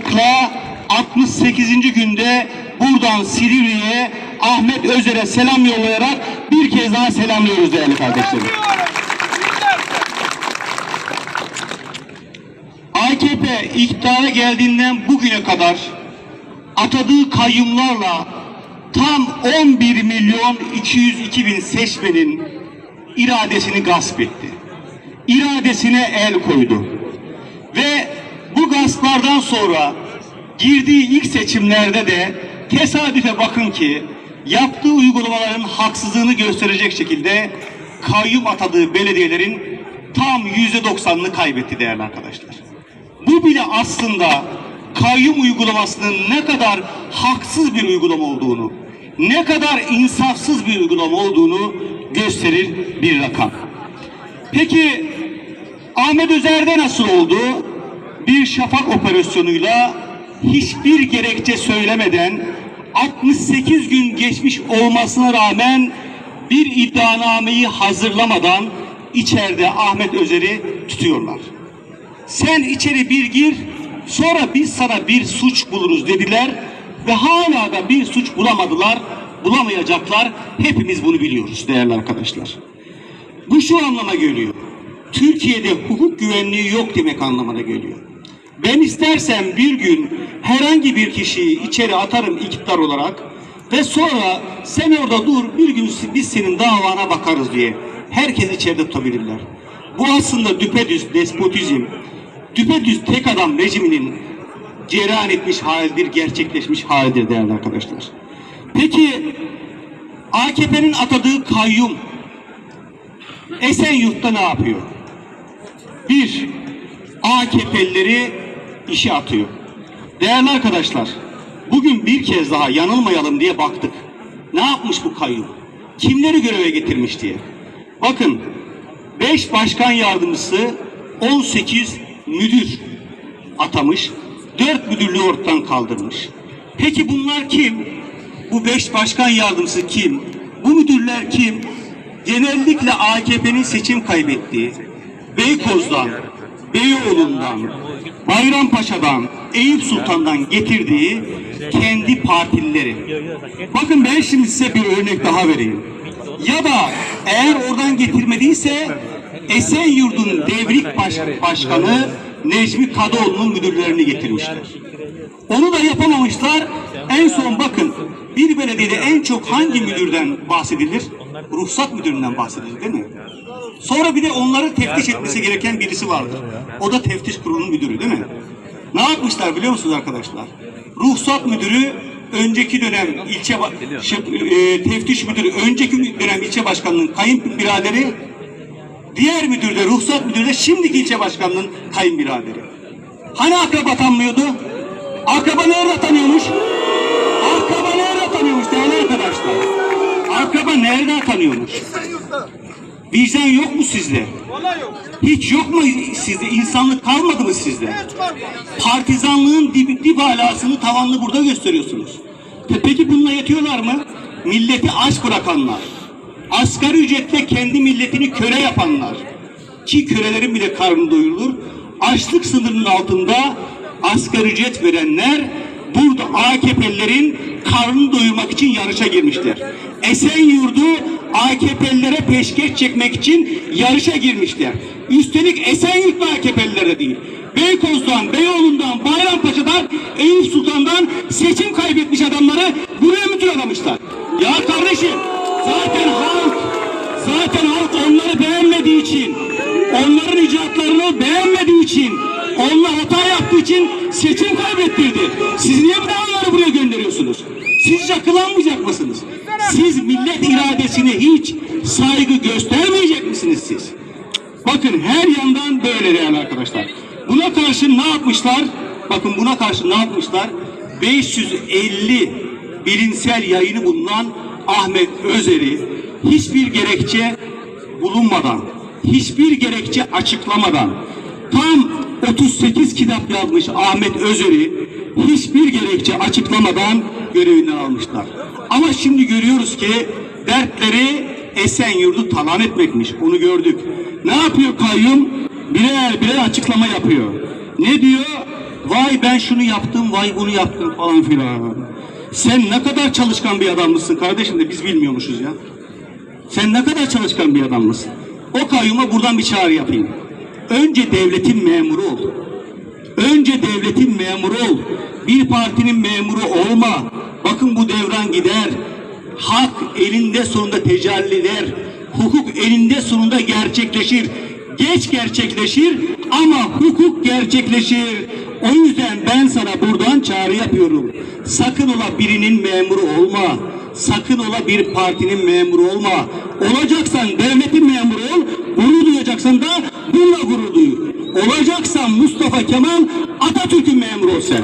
kararlılıkla 68. günde buradan Silivri'ye Ahmet Özer'e selam yollayarak bir kez daha selamlıyoruz değerli kardeşlerim. AKP iktidara geldiğinden bugüne kadar atadığı kayyumlarla tam 11 milyon 202 bin seçmenin iradesini gasp etti. İradesine el koydu. Ve bu gasplardan sonra girdiği ilk seçimlerde de tesadüfe bakın ki yaptığı uygulamaların haksızlığını gösterecek şekilde kayyum atadığı belediyelerin tam yüzde doksanını kaybetti değerli arkadaşlar. Bu bile aslında kayyum uygulamasının ne kadar haksız bir uygulama olduğunu, ne kadar insafsız bir uygulama olduğunu gösterir bir rakam. Peki Ahmet Özer'de nasıl oldu? Bir şafak operasyonuyla hiçbir gerekçe söylemeden 68 gün geçmiş olmasına rağmen bir iddianameyi hazırlamadan içeride Ahmet Özer'i tutuyorlar. Sen içeri bir gir, sonra biz sana bir suç buluruz dediler ve hala da bir suç bulamadılar, bulamayacaklar. Hepimiz bunu biliyoruz değerli arkadaşlar. Bu şu anlama geliyor. Türkiye'de hukuk güvenliği yok demek anlamına geliyor. Ben istersem bir gün herhangi bir kişiyi içeri atarım iktidar olarak ve sonra sen orada dur bir gün biz senin davana bakarız diye herkes içeride tutabilirler. Bu aslında düpedüz despotizm, düpedüz tek adam rejiminin cereyan etmiş halidir, gerçekleşmiş halidir değerli arkadaşlar. Peki AKP'nin atadığı kayyum Esenyurt'ta ne yapıyor? Bir, AKP'lileri işe atıyor. Değerli arkadaşlar, bugün bir kez daha yanılmayalım diye baktık. Ne yapmış bu kayyum? Kimleri göreve getirmiş diye. Bakın, 5 başkan yardımcısı, 18 müdür atamış, 4 müdürlüğü ortadan kaldırmış. Peki bunlar kim? Bu 5 başkan yardımcısı kim? Bu müdürler kim? Genellikle AKP'nin seçim kaybettiği, Beykoz'dan, Beyoğlu'ndan, Bayrampaşa'dan, Eyüp Sultan'dan getirdiği kendi partilileri. Bakın ben şimdi size bir örnek daha vereyim. Ya da eğer oradan getirmediyse Esenyurt'un devrik baş, başkanı Necmi Kadıoğlu'nun müdürlerini getirmişler. Onu da yapamamışlar. En son bakın bir belediyede en çok hangi müdürden bahsedilir? Ruhsat müdüründen bahsedilir değil mi? Sonra bir de onları teftiş etmesi gereken birisi vardır. O da teftiş kurulunun müdürü değil mi? Ne yapmışlar biliyor musunuz arkadaşlar? Ruhsat müdürü önceki dönem ilçe şey, e, teftiş müdürü önceki dönem ilçe başkanının kayınbiraderi diğer müdür de ruhsat müdürü de şimdiki ilçe başkanının kayınbiraderi. Hani akraba tanmıyordu? Akraba nerede tanıyormuş? Akraba nerede tanıyormuş değerli arkadaşlar? Akraba nerede tanıyormuş? Vicdan yok mu sizde? Hiç yok mu sizde? İnsanlık kalmadı mı sizde? Partizanlığın dip, dip alasını tavanlı burada gösteriyorsunuz. Pe- Peki bununla yetiyorlar mı? Milleti aç bırakanlar. Asgari ücretle kendi milletini köre yapanlar. Ki kölelerin bile karnı doyurulur. Açlık sınırının altında asgari ücret verenler burada AKP'lilerin karnını doyurmak için yarışa girmişler. Esenyurt'u AKP'lilere peşkeş çekmek için yarışa girmişler. Üstelik Esenyurt'ta AKP'liler de değil. Beykoz'dan, Beyoğlu'ndan, Bayrampaşa'dan, Eyüp Sultan'dan seçim kaybetmiş adamları buraya müdür adamışlar. Ya kardeşim zaten halk zaten halk onları beğenmediği için onların icraatlarını beğenmediği için onlar hata yaptığı için seçim kaybettirdi. Siz niye bir daha onları buraya gönderiyorsunuz? Siz hiç akıllanmayacak mısınız? Siz millet iradesine hiç saygı göstermeyecek misiniz siz? Bakın her yandan böyle değerli arkadaşlar. Buna karşı ne yapmışlar? Bakın buna karşı ne yapmışlar? 550 bilimsel yayını bulunan Ahmet Özer'i hiçbir gerekçe bulunmadan, hiçbir gerekçe açıklamadan tam 38 kitap yazmış Ahmet Özer'i hiçbir gerekçe açıklamadan görevinden almışlar. Ama şimdi görüyoruz ki dertleri Esenyurt'u talan etmekmiş. Onu gördük. Ne yapıyor kayyum? Birer birer açıklama yapıyor. Ne diyor? Vay ben şunu yaptım, vay bunu yaptım falan filan. Sen ne kadar çalışkan bir adam mısın kardeşim de biz bilmiyormuşuz ya. Sen ne kadar çalışkan bir adam mısın? O kayyuma buradan bir çağrı yapayım. Önce devletin memuru ol. Önce devletin memuru ol. Bir partinin memuru olma. Bakın bu devran gider. Hak elinde sonunda tecelli eder. Hukuk elinde sonunda gerçekleşir. Geç gerçekleşir ama hukuk gerçekleşir. O yüzden ben sana buradan çağrı yapıyorum. Sakın ola birinin memuru olma. Sakın ola bir partinin memuru olma. Olacaksan devletin memuru ol. Gurur duyacaksan da akşam Mustafa Kemal Atatürk'ün memuru olsa.